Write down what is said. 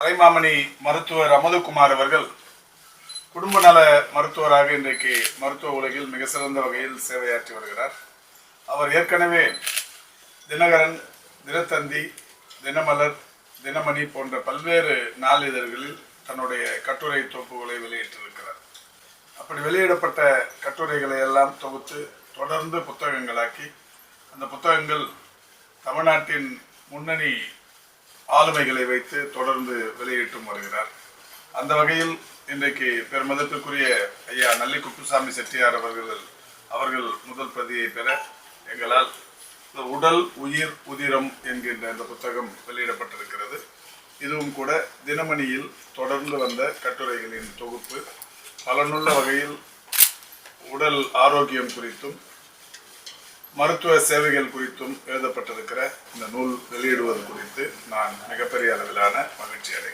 கலைமாமணி மருத்துவர் அமதுகுமார் அவர்கள் குடும்ப நல மருத்துவராக இன்றைக்கு மருத்துவ உலகில் மிக சிறந்த வகையில் சேவையாற்றி வருகிறார். அவர் ஏற்கனவே தினகரன் தினத்தந்தி தினமலர் தினமணி போன்ற பல்வேறு நாளிதழ்களில் தன்னுடைய கட்டுரை தொகுப்புகளை வெளியிட்டிருக்கிறார். அப்படி வெளியிடப்பட்ட கட்டுரைகளை எல்லாம் தொகுத்து தொடர்ந்து புத்தகங்களாக்கி அந்த புத்தகங்கள் தமிழ்நாட்டின் முன்னணி ஆளுமைகளை வைத்து தொடர்ந்து வெளியிட்டும் வருகிறார். அந்த வகையில் இன்றைக்கு பெருமதத்திற்குரிய ஐயா நல்லி குப்புசாமி செட்டியார் அவர்கள் அவர்கள் முதல் பிரதியை பெற எங்களால் இந்த உடல் உயிர் உதிரம் என்கின்ற இந்த புத்தகம் வெளியிடப்பட்டிருக்கிறது. இதுவும் கூட தினமணியில் தொடர்ந்து வந்த கட்டுரைகளின் தொகுப்பு. பலனுள்ள வகையில் உடல் ஆரோக்கியம் குறித்தும் மருத்துவ சேவைகள் குறித்தும் எழுதப்பட்டிருக்கிற இந்த நூல் வெளியிடுவது குறித்து நான் மிகப்பெரிய அளவிலான மகிழ்ச்சி அடைகிறேன்